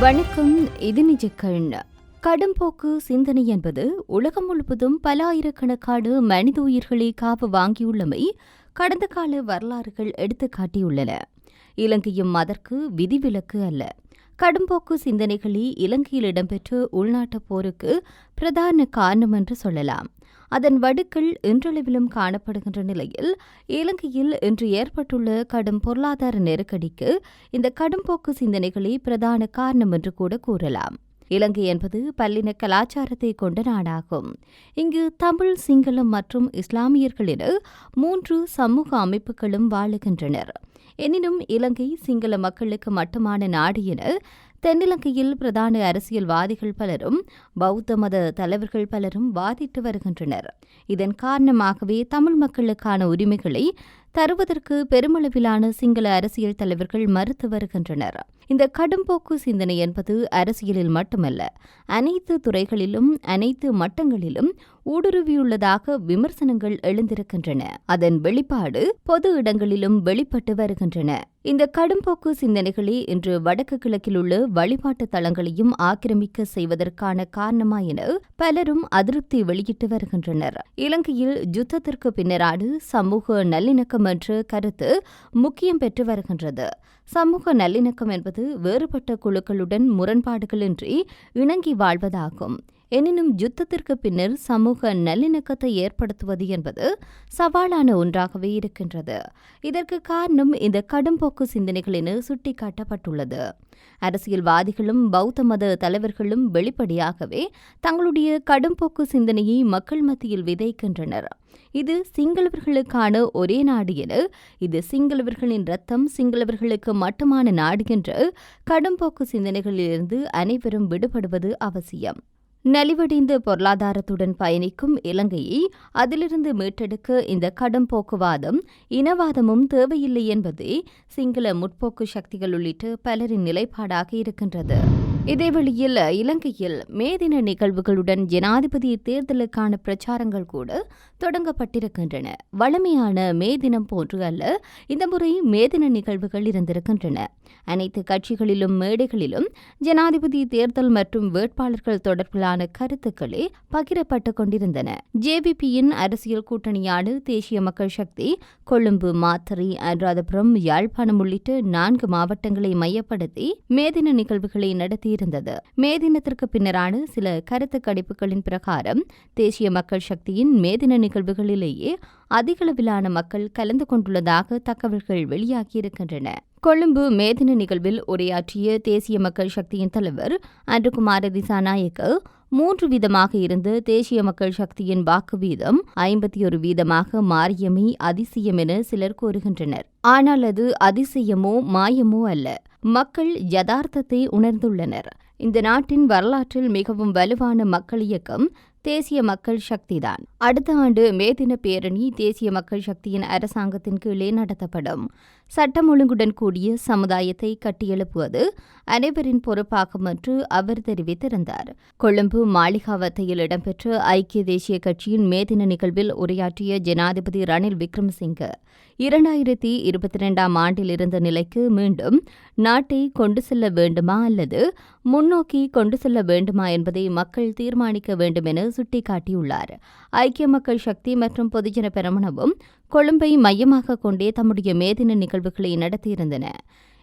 வணக்கம் இது நிஜக்கண். கடும்போக்கு சிந்தனை என்பது உலகம் முழுவதும் பல ஆயிரக்கணக்கான மனித உயிர்களை காப்பு வாங்கியுள்ளமை கடந்த கால வரலாறுகள் எடுத்துக்காட்டியுள்ளன இலங்கையும் அதற்கு விதிவிலக்கு அல்ல. கடும்போக்கு சிந்தனைகளே இலங்கையில் இடம்பெற்ற உள்நாட்டுப் போருக்கு பிரதான காரணம் என்று சொல்லலாம். அதன் வடுக்கள் இன்றளவிலும் காணப்படுகின்ற நிலையில் இலங்கையில் இன்று ஏற்பட்டுள்ள கடும் பொருளாதார நெருக்கடிக்கு இந்த கடும்போக்கு சிந்தனைகளே பிரதான காரணம் என்று கூட கூறலாம். இலங்கை என்பது பல்லின கலாச்சாரத்தை கொண்ட நாடாகும். இங்கு தமிழ் சிங்களம் மற்றும் இஸ்லாமியர்கள் என மூன்று சமூக அமைப்புகளும் வாழுகின்றனர். எனினும் இலங்கை சிங்கள மக்களுக்கு மட்டுமான நாடு என தென்னிலங்கையில் பிரதான அரசியல்வாதிகள் பலரும் பௌத்த மத தலைவர்கள் பலரும் வாதிட்டு வருகின்றனர். இதன் காரணமாகவே தமிழ் மக்களுக்கான உரிமைகளை தருவதற்கு பெருமளவிலான சிங்கள அரசியல் தலைவர்கள் மறுத்து வருகின்றனர். இந்த கடும்போக்கு சிந்தனை என்பது அரசியலில் மட்டுமல்ல அனைத்து துறைகளிலும் அனைத்து மட்டங்களிலும் ஊடுருவியுள்ளதாக விமர்சனங்கள் எழுந்திருக்கின்றன. அதன் வெளிப்பாடு பொது இடங்களிலும் வெளிப்பட்டு வருகின்றன. இந்த கடும்போக்கு சிந்தனைகளே இன்று வடக்கு கிழக்கில் உள்ள வழிபாட்டு தலங்களையும் ஆக்கிரமிக்க செய்வதற்கான காரணமா என பலரும் அதிருப்தி வெளியிட்டு வருகின்றனர். இலங்கையில் யுத்தத்திற்கு பின்னராடு சமூக நல்லிணக்கம் என்ற கருத்து முக்கியம் பெற்று வருகின்றது. சமூக நல்லிணக்கம் என்பது வேறுபட்ட குழுக்களுடன் முரண்பாடுகளின்றி இணங்கி வாழ்வதாகும். எனினும் யுத்தத்திற்கு பின்னர் சமூக நல்லிணக்கத்தை ஏற்படுத்துவது என்பது சவாலான ஒன்றாகவே இருக்கின்றது. இதற்கு காரணம் இந்த கடும்போக்கு சிந்தனைகள் என சுட்டிக்காட்டப்பட்டுள்ளது. அரசியல்வாதிகளும் பௌத்த மத தலைவர்களும் வெளிப்படையாகவே தங்களுடைய கடும்போக்கு சிந்தனையை மக்கள் மத்தியில் விதைக்கின்றனர். இது சிங்களவர்களுக்கான ஒரே நாடு என இது சிங்களவர்களின் ரத்தம் சிங்களவர்களுக்கு மட்டுமான நாடு என்று கடும்போக்கு சிந்தனைகளிலிருந்து அனைவரும் விடுபடுவது அவசியம். நலிவடைந்த பொருளாதாரத்துடன் பயணிக்கும் இலங்கையை அதிலிருந்து மீட்டெடுக்க இந்த கடும் போக்குவாதம் இனவாதமும் தேவையில்லை என்பதே சிங்கள முற்போக்கு சக்திகள் உள்ளிட்ட பலரின் நிலைப்பாடாக இருக்கின்றது. இதேவழியில் இலங்கையில் மேதின நிகழ்வுகளுடன் ஜனாதிபதி தேர்தலுக்கான பிரச்சாரங்கள் கூட தொடங்கப்பட்டிருக்கின்றன. வளமையான மே தினம் போன்று அல்ல இந்த முறை மேதின நிகழ்வுகள் இருந்திருக்கின்றன. அனைத்து கட்சிகளிலும் மேடைகளிலும் ஜனாதிபதி தேர்தல் மற்றும் வேட்பாளர்கள் தொடர்பிலான கருத்துக்களே பகிரப்பட்டு கொண்டிருந்தன. ஜேவிபியின் அரசியல் கூட்டணியான தேசிய மக்கள் சக்தி கொழும்பு மாத்தறை அனுராதபுரம் யாழ்ப்பாணம் உள்ளிட்ட நான்கு மாவட்டங்களை மையப்படுத்தி மேதின நிகழ்வுகளை இருந்தது. மே தினத்திற்கு பின்னரான சில கருத்து கணிப்புகளின் பிரகாரம் தேசிய மக்கள் சக்தியின் மேதின நிகழ்வுகளிலேயே அதிகளவிலான மக்கள் கலந்து கொண்டுள்ளதாக தகவல்கள் வெளியாகியிருக்கின்றன கொழும்பு மேதின நிகழ்வில் உரையாற்றிய தேசிய மக்கள் சக்தியின் தலைவர் அன்றுகுமார திசாநாயக்க மூன்று வீதமாக இருந்து தேசிய மக்கள் சக்தியின் வாக்கு வீதம் ஐம்பத்தி ஒரு வீதமாக மாறியமை அதிசயம் என சிலர் கூறுகின்றனர். ஆனால் அது அதிசயமோ மாயமோ அல்ல. மக்கள் யதார்த்தத்தை உணர்ந்துள்ளனர். இந்த நாட்டின் வரலாற்றில் மிகவும் வலுவான மக்கள் இயக்கம் தேசிய மக்கள் சக்திதான். அடுத்த ஆண்டு மே தின பேரணி தேசிய மக்கள் சக்தியின் அரசாங்கத்தின் கீழே நடத்தப்படும். சட்டம் ஒழுங்குடன் கூடிய சமுதாயத்தை கட்டியெழுப்புவது அனைவரின் பொறுப்பாகும் என்று அவர் தெரிவித்திருந்தார். கொழும்பு மாளிகாவத்தையில் இடம்பெற்ற ஐக்கிய தேசிய கட்சியின் மேதின நிகழ்வில் உரையாற்றிய ஜனாதிபதி ரணில் விக்ரமசிங்க இரண்டாயிரத்தி இருபத்தி இரண்டாம் ஆண்டில் இருந்த நிலைக்கு மீண்டும் நாட்டை கொண்டு செல்ல வேண்டுமா அல்லது முன்னோக்கி கொண்டு செல்ல வேண்டுமா என்பதை மக்கள் தீர்மானிக்க வேண்டும் என சுட்டிக்காட்டியுள்ளார். ஐக்கிய மக்கள் சக்தி மற்றும் பொதுஜன பெரமுனவும் கொழும்பை மையமாக கொண்டே தம்முடைய மேதின நிகழ்வுகளை நடத்தியிருந்தன.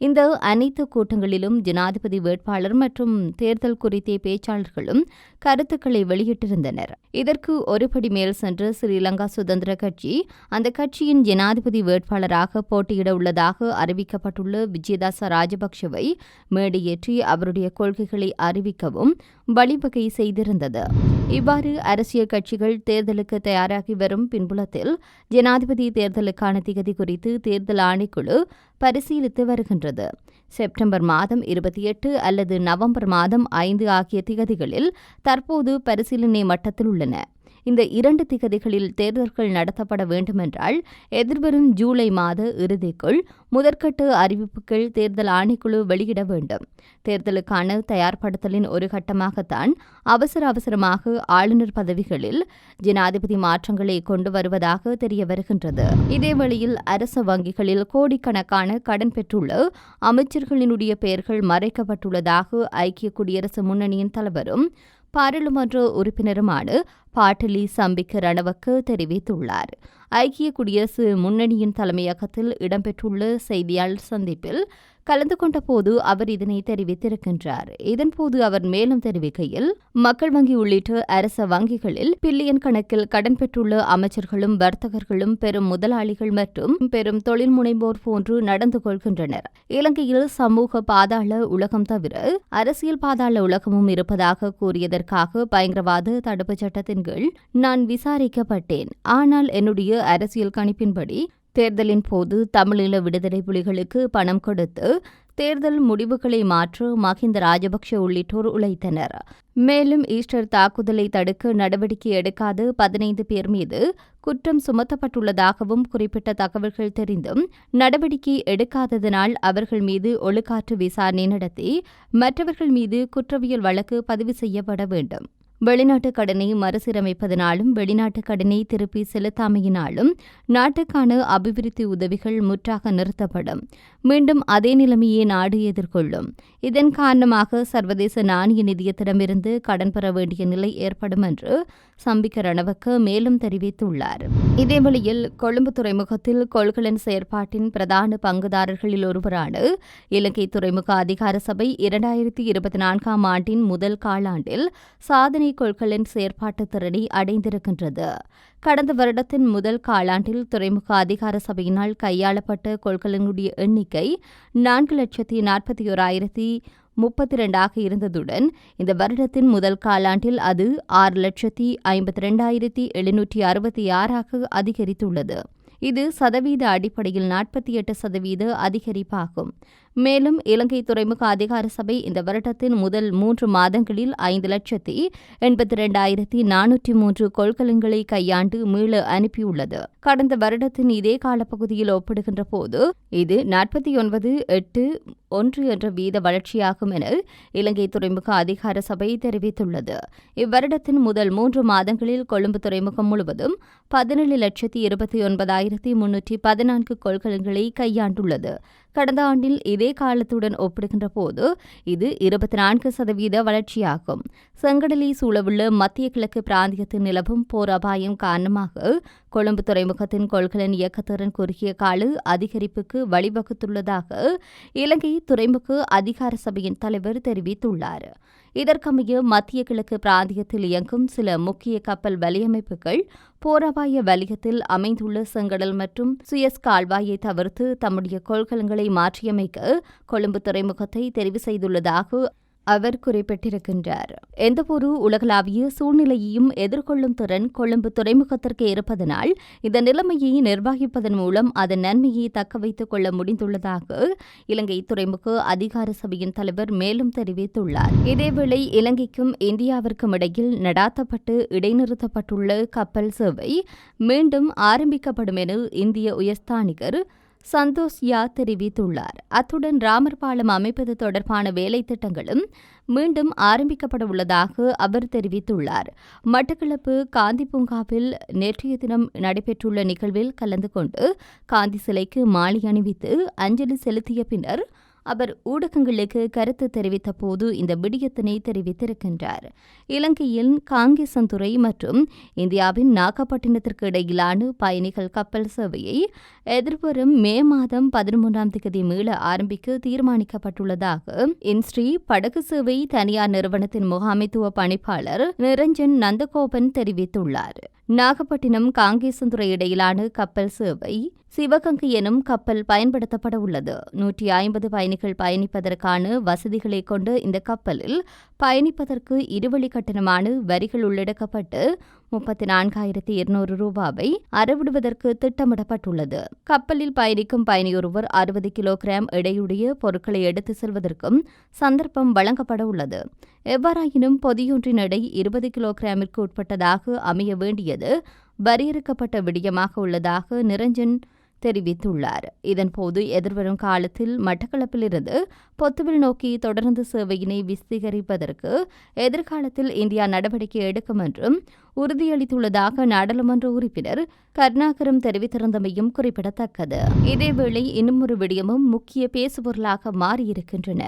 இந்த அனைத்து கூட்டங்களிலும் ஜனாதிபதி வேட்பாளர் மற்றும் தேர்தல் குறித்த பேச்சாளர்களும் கருத்துக்களை வெளியிட்டிருந்தனர். இதற்கு ஒருபடி மேல் சென்று ஸ்ரீலங்கா சுதந்திர கட்சி அந்த கட்சியின் ஜனாதிபதி வேட்பாளராக போட்டியிட உள்ளதாக அறிவிக்கப்பட்டுள்ள விஜயதாச ராஜபக்ஷவை மேடையேற்றி அவருடைய கொள்கைகளை அறிவிக்கவும் வழிவகை செய்திருந்தது. இவ்வாறு அரசியல் கட்சிகள் தேர்தலுக்கு தயாராகி வரும் பின்புலத்தில் ஜனாதிபதி தேர்தலுக்கான திகதி குறித்து தேர்தல் ஆணைக்குழு பரிசீலித்து வருகின்றது. செப்டம்பர் மாதம் இருபத்தி எட்டு அல்லது நவம்பர் மாதம் ஐந்து ஆகிய திகதிகளில் தற்போது பரிசீலனை மட்டத்தில் உள்ளன. இந்த இரண்டு திகதிகளில் தேர்தல்கள் நடத்தப்பட வேண்டுமென்றால் எதிர்வரும் ஜூலை மாத இறுதிக்குள் முதற்கட்ட அறிவிப்புகள் தேர்தல் ஆணைக்குழு வெளியிட வேண்டும். தேர்தலுக்கான தயார்படுத்தலின் ஒரு கட்டமாகத்தான் அவசர அவசரமாக ஆளுநர் பதவிகளில் ஜனாதிபதி மாற்றங்களை கொண்டு வருவதாக தெரிய வருகின்றது. இதேவேளையில் அரச வங்கிகளில் கோடிக்கணக்கான கடன் பெற்றுள்ள அமைச்சர்களினுடைய பெயர்கள் மறைக்கப்பட்டுள்ளதாக ஐக்கிய குடியரசு முன்னணியின் தலைவரும் பாராளுமன்ற உறுப்பினருமான பாட்டலி சம்பிக்க ரணவக்கு தெரிவித்துள்ளார். ஐக்கிய குடியரசு முன்னணியின் தலைமையகத்தில் இடம்பெற்றுள்ள செய்தியாளர் சந்திப்பில் கலந்து கொண்டபோது அவர் இதனை தெரிவித்திருக்கின்றார். இதன்போது அவர் மேலும் தெரிவிக்கையில் மக்கள் வங்கி உள்ளிட்ட அரச வங்கிகளில் பில்லியன் கணக்கில் கடன் பெற்றுள்ள அமைச்சர்களும் வர்த்தகர்களும் பெரும் முதலாளிகள் மற்றும் பெரும் தொழில் முனைவோர் போன்று நடந்து கொள்கின்றனர். இலங்கையில் சமூக பாதாள உலகம் தவிர அரசியல் பாதாள உலகமும் இருப்பதாக கூறியதற்காக பயங்கரவாத தடுப்புச் சட்டத்தின் கீழ் நான் விசாரிக்கப்பட்டேன். ஆனால் என்னுடைய அரசியல் கணிப்பின்படி தேர்தலின் போது தமிழீழ விடுதலை புலிகளுக்கு பணம் கொடுத்து தேர்தல் முடிவுகளை மாற்ற மஹிந்த ராஜபக்ஷ உள்ளிட்டோர் உழைத்தனர். மேலும் ஈஸ்டர் தாக்குதலை தடுக்க நடவடிக்கை எடுக்காத பதினைந்து பேர் மீது குற்றம் சுமத்தப்பட்டுள்ளதாகவும் குறிப்பிட்ட தகவல்கள் தெரிந்தும் நடவடிக்கை எடுக்காததனால் அவர்கள் மீது ஒழுக்காற்று விசாரணை நடத்தி மற்றவர்கள் மீது குற்றவியல் வழக்கு பதிவு செய்யப்பட வேண்டும். வெளிநாட்டு கடனை மறுசீரமைப்பதனாலும் வெளிநாட்டு கடனை திருப்பி செலுத்தாமையினாலும் நாட்டுக்கான அபிவிருத்தி உதவிகள் முற்றாக நிறுத்தப்படும். மீண்டும் அதே நிலைமையை நாடு எதிர்கொள்ளும். இதன் காரணமாக சர்வதேச நாணய நிதியத்திடமிருந்து கடன் பெற வேண்டிய நிலை ஏற்படும் என்று சம்பிக்க ரணவக்க மேலும் தெரிவித்துள்ளார். இதேவழியில் கொழும்பு துறைமுகத்தில் கொள்கலன் செயற்பாட்டின் பிரதான பங்குதாரர்களில் ஒருவரான இலங்கை துறைமுக அதிகார சபை இரண்டாயிரத்தி இருபத்தி நான்காம் ஆண்டின் முதல் காலாண்டில் சாதனை கொள்கலன் செயற்பாட்டு திறனை அடைந்திருக்கின்றது. கடந்த வருடத்தின் முதல் காலாண்டில் துறைமுக அதிகார சபையினால் கையாளப்பட்ட கொள்கலனுடைய எண்ணிக்கை நான்கு லட்சத்தி நாற்பத்தி ஓராயிரத்தி முப்பத்தி ரெண்டாக இருந்ததுடன் இந்த வருடத்தின் முதல் காலாண்டில் அது ஆறு லட்சத்தி ஐம்பத்தி ரெண்டாயிரத்தி எழுநூற்றி அறுபத்தி ஆறாக அதிகரித்துள்ளது. இது சதவீத அடிப்படையில் நாற்பத்தி எட்டு சதவீத அதிகரிப்பாகும். மேலும் இலங்கை துறைமுக அதிகார சபை இந்த வருடத்தின் முதல் மூன்று மாதங்களில் ஐந்து லட்சத்தி எண்பத்தி இரண்டாயிரத்தி நானூற்றி மூன்று கொள்கலன்களை கையாண்டு மீள அனுப்பியுள்ளது. கடந்த வருடத்தின் இதே காலப்பகுதியில் ஒப்பிடுகின்ற போது இது நாற்பத்தி ஒன்பது எட்டு ஒன்று என்ற வீத வளர்ச்சியாகும் என இலங்கை துறைமுக அதிகார சபை தெரிவித்துள்ளது. இவ்வருடத்தின் முதல் மூன்று மாதங்களில் கொழும்பு துறைமுகம் முழுவதும் பதினேழு லட்சத்தி இருபத்தி ஒன்பதாயிரத்தி முன்னூற்றி பதினான்கு கொள்கலன்களை கையாண்டுள்ளது. கடந்த ஆண்டில் இதே காலத்துடன் ஒப்பிடுகின்ற போது இது இருபத்தி நான்கு சதவீத வளர்ச்சியாகும். செங்கடலை சூழவுள்ள மத்திய கிழக்கு பிராந்தியத்தில் நிலவும் போர் அபாயம் காரணமாக கொழும்பு துறைமுகத்தின் கொள்கலன் இயக்கத்திறன் குறுகிய கால அதிகரிப்புக்கு வழிவகுத்துள்ளதாக இலங்கை துறைமுக அதிகார சபையின் தலைவர் தெரிவித்துள்ளார். இதற்கமைய மத்திய கிழக்கு பிராந்தியத்தில் இயங்கும் சில முக்கிய கப்பல் வலையமைப்புகள் போரபாய வலயத்தில் அமைந்துள்ள செங்கடல் மற்றும் சுயஸ் கால்வாயை தவிர்த்து தம்முடைய கொள்கலங்களை மாற்றியமைக்க கொழும்பு துறைமுகத்தை தெரிவு செய்துள்ளதாக அவர் குறிப்பிட்டிருக்கின்றார். எந்தவொரு உலகளாவிய சூழ்நிலையையும் எதிர்கொள்ளும் திறன் கொழும்பு துறைமுகத்திற்கு இருப்பதனால் இந்த நிலைமையை நிர்வகிப்பதன் மூலம் அதன் நன்மையை தக்க வைத்துக் கொள்ள முடிந்துள்ளதாக இலங்கை துறைமுக அதிகார சபையின் தலைவர் மேலும் தெரிவித்துள்ளார். இதேவேளை இலங்கைக்கும் இந்தியாவிற்கும் இடையில் நடாத்தப்பட்டு இடைநிறுத்தப்பட்டுள்ள கப்பல் சேவை மீண்டும் ஆரம்பிக்கப்படும் என இந்திய உயர்ஸ்தானிகர் சந்தோஷ் யா தெரிவித்துள்ளார். அத்துடன் ராமர் பாலம் அமைப்பது தொடர்பான வேலை திட்டங்களும் மீண்டும் ஆரம்பிக்கப்பட உள்ளதாக அவர் தெரிவித்துள்ளார். மட்டக்களப்பு காந்தி பூங்காவில் நேற்றைய தினம் நடைபெற்றுள்ள நிகழ்வில் கலந்து கொண்டு காந்தி சிலைக்கு மாலை அணிவித்து அஞ்சலி செலுத்திய பின்னர் அவர் ஊடகங்களுக்கு கருத்து தெரிவித்த போது இந்த விடயத்தினை தெரிவித்திருக்கின்றார். இலங்கையில் காங்கேசந்துறை மற்றும் இந்தியாவின் நாகப்பட்டினத்திற்கு இடையிலான பயணிகள் கப்பல் சேவையை எதிர்வரும் மே மாதம் பதிமூன்றாம் தேதி மீள ஆரம்பிக்க தீர்மானிக்கப்பட்டுள்ளதாக இன்ஸ்ரீ படகு சேவை தனியார் நிறுவனத்தின் முகாமைத்துவ பணிப்பாளர் நிரஞ்சன் நந்தகோபன் தெரிவித்துள்ளார். நாகப்பட்டினம் காங்கேசந்துறை இடையிலான கப்பல் சேவை சிவகங்கை எனும் கப்பல் பயன்படுத்தப்பட உள்ளது. நூற்றி ஐம்பது பயணிகள் பயணிப்பதற்கான வசதிகளை கொண்டு இந்த கப்பலில் பயணிப்பதற்கு இருவழி கட்டணமான வரிகள் உள்ளடக்கப்பட்டு முப்பத்தி நான்காயிரத்தி இருநூறு ரூபாவை அறவிடுவதற்கு திட்டமிடப்பட்டுள்ளது. கப்பலில் பயணிக்கும் பயணியொருவர் அறுபது கிலோகிராம் எடையுடைய பொருட்களை எடுத்து செல்வதற்கும் சந்தர்ப்பம் வழங்கப்பட உள்ளது. எவ்வாறாயினும் பொதியொன்றின் எடை இருபது கிலோகிராமிற்கு உட்பட்டதாக அமைய வேண்டியது வரையறுக்கப்பட்ட விடயமாக உள்ளதாக நிரஞ்சன் தெரிவித்துள்ளார். இதன்போது எதிர்வரும் காலத்தில் மட்டக்களப்பிலிருந்து பொத்துவில் நோக்கி தொடர்ந்து சேவையினை விஸ்தீகரிப்பதற்கு எதிர்காலத்தில் இந்தியா நடவடிக்கை எடுக்கும் என்றும் உறுதியளித்துள்ளதாக நாடாளுமன்ற உறுப்பினர் கருணாகரம் தெரிவித்திருந்தமையும் குறிப்பிடத்தக்கது. இதேவேளை இன்னுமொரு விடயமும் முக்கிய பேசுபொருளாக மாறியிருக்கின்றன.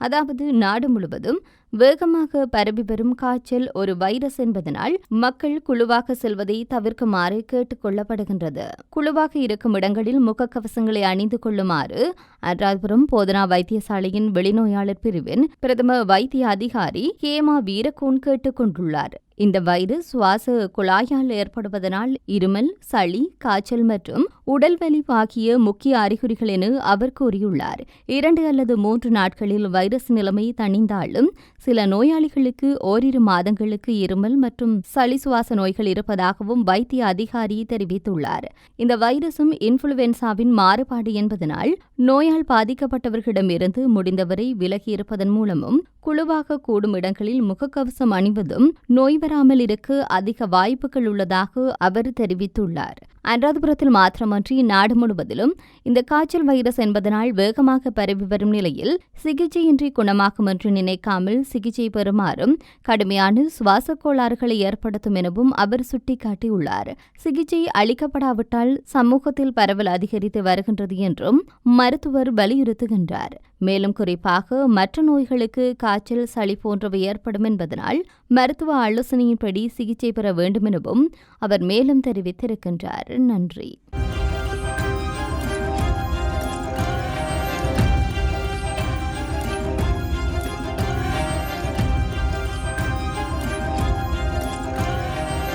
அதாவது நாடு முழுவதும் வேகமாக பரவி வரும் காய்ச்சல் ஒரு வைரஸ் என்பதனால் மக்கள் குழுவாக செல்வதை தவிர்க்குமாறு கேட்டுக் கொள்ளப்படுகின்றது குழுவாக இருக்கும் இடங்களில் முகக்கவசங்களை அணிந்து கொள்ளுமாறு அனுராதபுரம் போதனா வைத்தியசாலையின் வெளிநோயாளர் பிரிவின் பிரதம வைத்திய அதிகாரி கேமா வீரகோன் கேட்டுக் கொண்டுள்ளார் இந்த வைரஸ் சுவாச குழாயால் ஏற்படுவதனால் இருமல் சளி காய்ச்சல் மற்றும் உடல்வலி ஆகிய முக்கிய அறிகுறிகள் என அவர் கூறியுள்ளார். இரண்டு அல்லது மூன்று நாட்களில் வைரஸ் நிலைமை தணிந்தாலும் சில நோயாளிகளுக்கு ஓரிரு மாதங்களுக்கு இருமல் மற்றும் சளி சுவாச நோய்கள் இருப்பதாகவும் வைத்திய அதிகாரி தெரிவித்துள்ளார். இந்த வைரசும் இன்ஃபுளுவென்சாவின் மாறுபாடு என்பதனால் நோயால் பாதிக்கப்பட்டவர்களிடமிருந்து முடிந்தவரை விலகி இருப்பதன் மூலமும் குழுவாக கூடும் இடங்களில் முகக்கவசம் அணிவதும் நோய் வராமல் இருக்க அதிக வாய்ப்புகள் உள்ளதாக அவர் தெரிவித்துள்ளார். அனுராதபுரத்தில் மாத்திரமன்றி நாடு முழுவதிலும் இந்த காய்ச்சல் வைரஸ் என்பதனால் வேகமாக பரவி வரும் நிலையில் சிகிச்சையின்றி குணமாகும் என்று நினைக்காமல் சிகிச்சை பெறுமாறும் கடுமையான சுவாச கோளாறுகளை ஏற்படுத்தும் எனவும் அவர் சுட்டிக்காட்டியுள்ளார். சிகிச்சை அளிக்கப்படாவிட்டால் சமூகத்தில் பரவல் அதிகரித்து வருகின்றது என்றும் மருத்துவர் வலியுறுத்துகின்றார். மேலும் குறிப்பாக மற்ற நோய்களுக்கு காய்ச்சல் சளி போன்றவை ஏற்படும் என்பதனால் மருத்துவ ஆலோசனையின்படி சிகிச்சை பெற வேண்டும் எனவும் அவர் மேலும் தெரிவித்திருக்கின்றார். நன்றி.